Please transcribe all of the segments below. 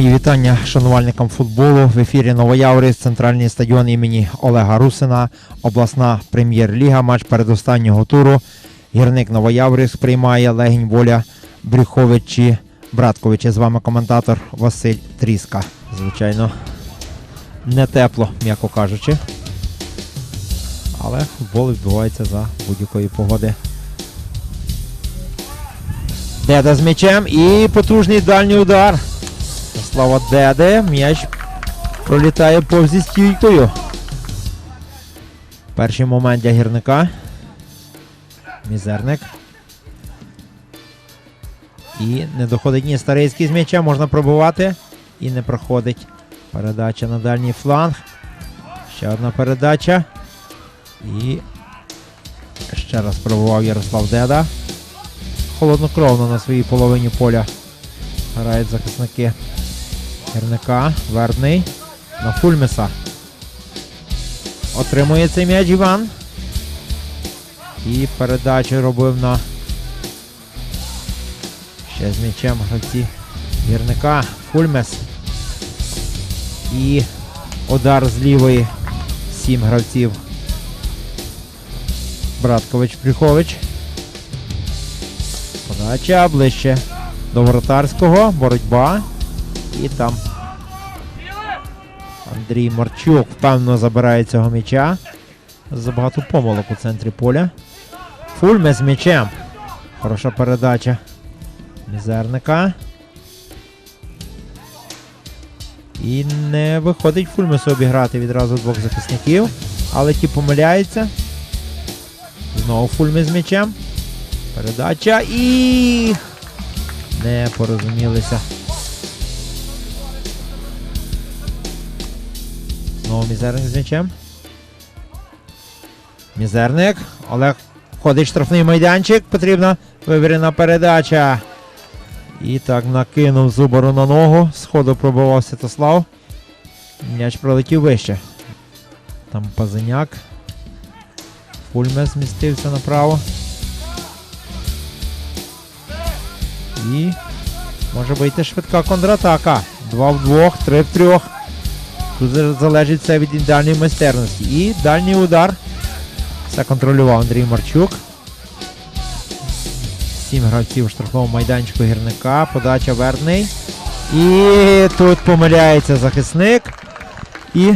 Мої вітання шанувальникам футболу. В ефірі Новояврис, центральний стадіон імені Олега Русина, обласна прем'єр-ліга, матч передостаннього туру. Гірник Новояврис приймає Легінь Воля Брюховичі Братковичі. З вами коментатор Василь Тріска. Звичайно, не тепло, м'яко кажучи. Але футбол відбувається за будь-якої погоди. Деда з м'ячем і потужний дальній удар. Слава Деде. М'яч пролітає повзі стійкою. Перший момент для гірника. Мізерник. І не доходить ні старицький з м'яча, можна пробувати. І не проходить. Передача на дальній фланг. Ще одна передача. І ще раз пробував Ярослав Деда. Холоднокровно на своїй половині поля грають захисники. Гірника, Верний. На Фульмеса. Отримує цей м'яч Іван. І передачу робив на. Ще з м'ячем гравці гірника. Фульмес. І удар з лівої. Сім гравців. Браткович Брюхович. Подача ближче до воротарського. Боротьба. І там Андрій Марчук впевнено забирає цього м'яча. Забагато помилок у центрі поля. Фульме з м'ячем. Хороша передача. Мізерника. І не виходить Фульмесу обіграти відразу двох захисників. Але ті помиляються. Знову Фульме з м'ячем. Передача і. Не порозумілися. Знову мізерник з м'ячем. Мізерник. Олег входить штрафний майданчик. Потрібна вивірена передача. І так накинув зубару на ногу. Сходу пробував Святослав. М'яч пролетів вище. Там Пазиняк. Фульме змістився направо. І може вийти швидка контратака. Два в двох, три в трьох. Тут залежить все від ідеальної майстерності. І дальній удар. Все контролював Андрій Марчук. Сім гравців в штрафному майданчику гірника. Подача верний. І тут помиляється захисник. І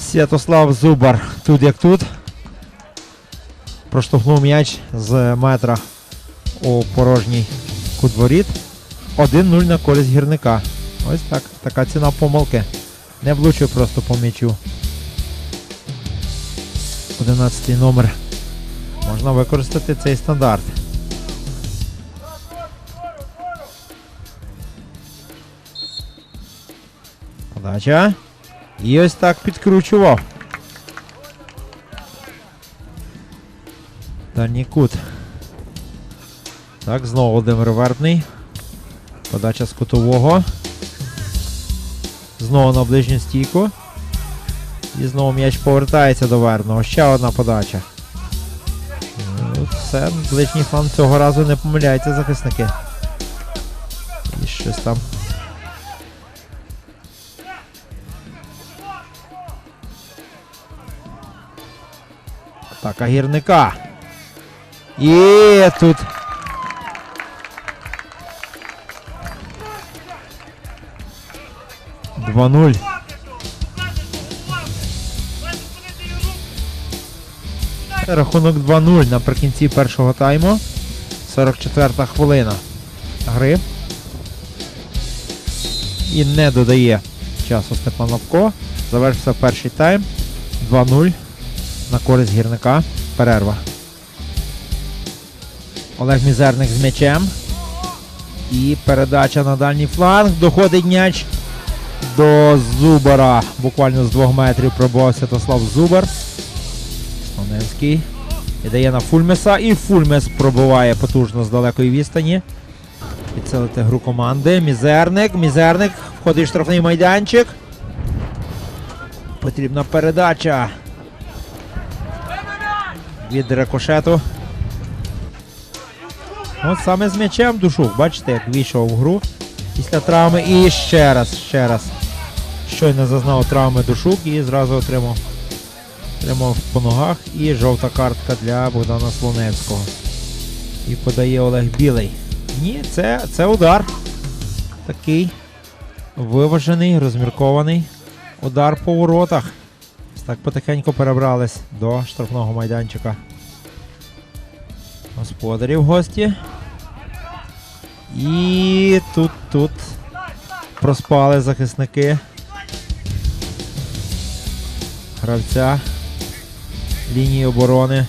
Святослав Зубар. Тут як тут. Проштовхнув м'яч з метра у порожній кут воріт. 1-0 на користь гірника. Ось так. Така ціна помилки. Не влучив просто по м'ячу. 11 номер. Можна використати цей стандарт. Подача. І ось так підкручував. Дальній кут. Так, знову Володимир Вербний. Подача з кутового. Знову на ближню стійку. І знову м'яч повертається до Верного. Ще одна подача. Ну, Все, ближній фланг цього разу не помиляються захисники. І щось там. Атака гірника. І тут. Два нуль. Рахунок 2-0 наприкінці першого тайму. 44-та хвилина гри. І не додає часу Степан Лапко. Завершився перший тайм. 2-0 на користь гірника. Перерва. Олег Мізерник з м'ячем. І передача на дальній фланг. Доходить м'яч до Зубара. Буквально з двох метрів пробував Святослав Зубар. Станевський. І дає на Фульмеса. І Фульмес пробиває потужно з далекої відстані. Підсилити гру команди. Мізерник. Мізерник входить в штрафний майданчик. Потрібна передача. Від рикошету. От саме з м'ячем Душук. Бачите, як війшов в гру. Після травми і ще раз, ще раз. Щойно зазнав травми душук і зразу отримав, отримав по ногах. І жовта картка для Богдана Слоневського. І подає Олег Білий. Ні, це, це удар. Такий виважений, розміркований. Удар по воротах. Так потихеньку перебрались до штрафного майданчика. Господарів гості. І тут, тут проспали захисники. Гравця лінії оборони.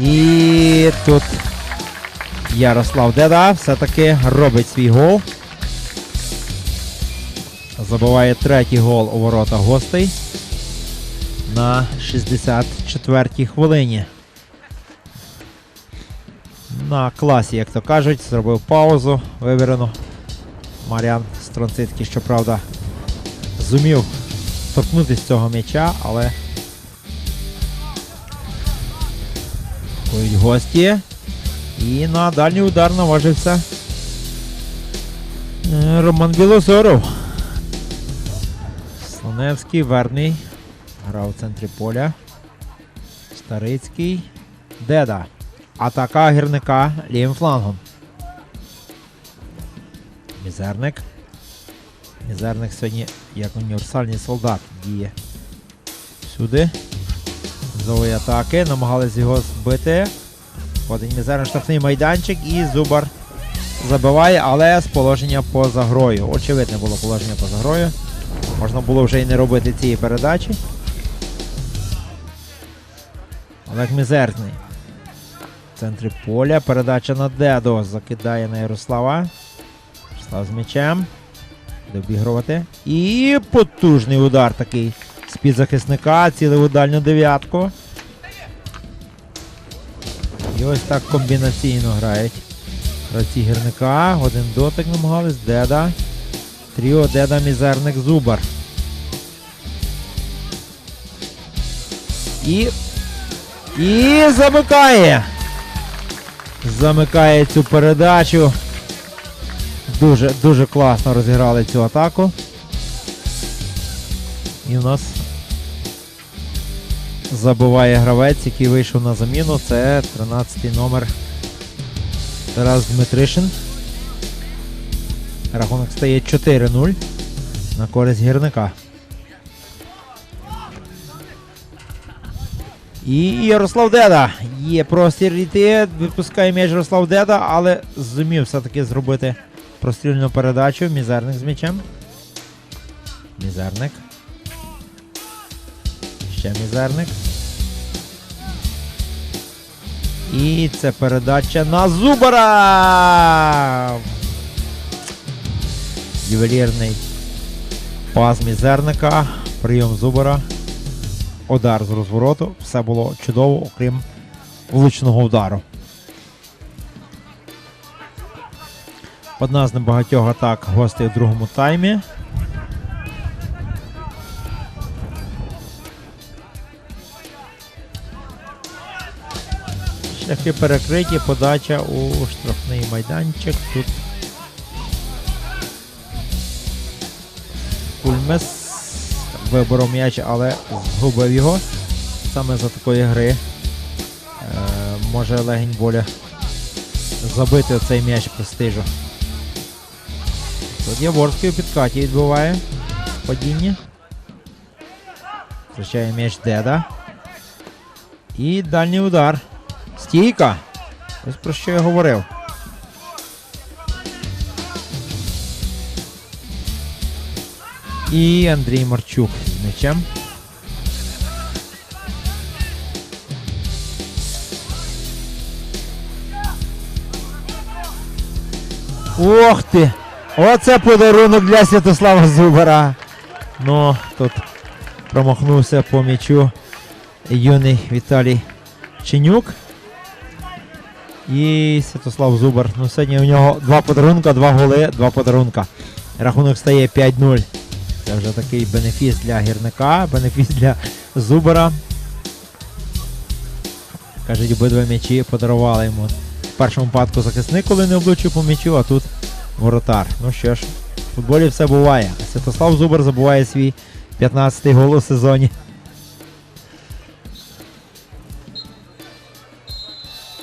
І тут Ярослав Деда все-таки робить свій гол. Забиває третій гол у ворота гостей на 64-й хвилині. На класі, як то кажуть, зробив паузу вивірену. Маріан Стронцицький, щоправда, зумів торкнутися цього м'яча, але Ходять гості. І на дальній удар наважився е, Роман Білозоров. Слоневський, Верний. Грав в центрі поля. Старицький. Деда. Атака гірника лівим флангом. Мізерник. Мізерник сьогодні як універсальний солдат діє. Сюди. Зової атаки. Намагались його збити. Один мізерний штрафний майданчик і Зубар забиває, але з положення поза грою. Очевидне було положення поза грою. Можна було вже і не робити цієї передачі. Олег Мізерний. В центрі поля. Передача на Дедо. Закидає на Ярослава. Ярослав з м'ячем. Буде обігрувати. І потужний удар такий з-під захисника. Цілий у дальню дев'ятку. І ось так комбінаційно грають. Гравці гірника. Один дотик намагались. Деда. Тріо Деда Мізерник Зубар. І. І замикає. Замикає цю передачу. Дуже, дуже класно розіграли цю атаку. І в нас забиває гравець, який вийшов на заміну. Це 13-й номер Тарас Дмитришин. Рахунок стає 4-0 на користь гірника. І Ярослав Деда. Є простір йти. Випускає м'яч Ярослав Деда, але зумів все-таки зробити прострільну передачу. Мізерник з м'ячем. Мізерник. Ще мізерник. І це передача на Зубара. Ювелірний пас мізерника. Прийом Зубара. Удар з розвороту. Все було чудово, окрім влучного удару. Одна з небагатьох атак гостей у другому таймі. Шляхи перекриті, подача у штрафний майданчик. Тут Кульмес виборов м'яч, але згубив його. Саме за такої гри е, може легень воля забити оцей м'яч престижу. Тут Яворський у підкаті відбуває падіння. Втрачає м'яч Деда. І дальній удар. Стійка. Ось про що я говорив. І Андрій Марчук з м'ячем. Ох ти! Оце подарунок для Святослава Зубара. Ну, тут промахнувся по м'ячу юний Віталій Чинюк. І Святослав Зубар. Ну, сьогодні у нього два подарунка, два голи, два подарунка. Рахунок стає 5-0. Вже такий бенефіс для гірника, бенефіс для Зубара. Кажуть, обидва м'ячі подарували йому. В першому випадку захисник, коли не облучив по м'ячу, а тут воротар. Ну що ж, в футболі все буває. Святослав Зубар забуває свій 15-й гол у сезоні.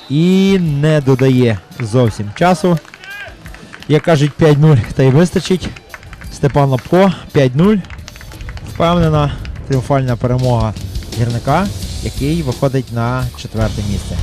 І не додає зовсім часу. Як кажуть, 5-0 та й вистачить. Степан Лапко 5-0. Впевнена тріумфальна перемога гірника, який виходить на четверте місце.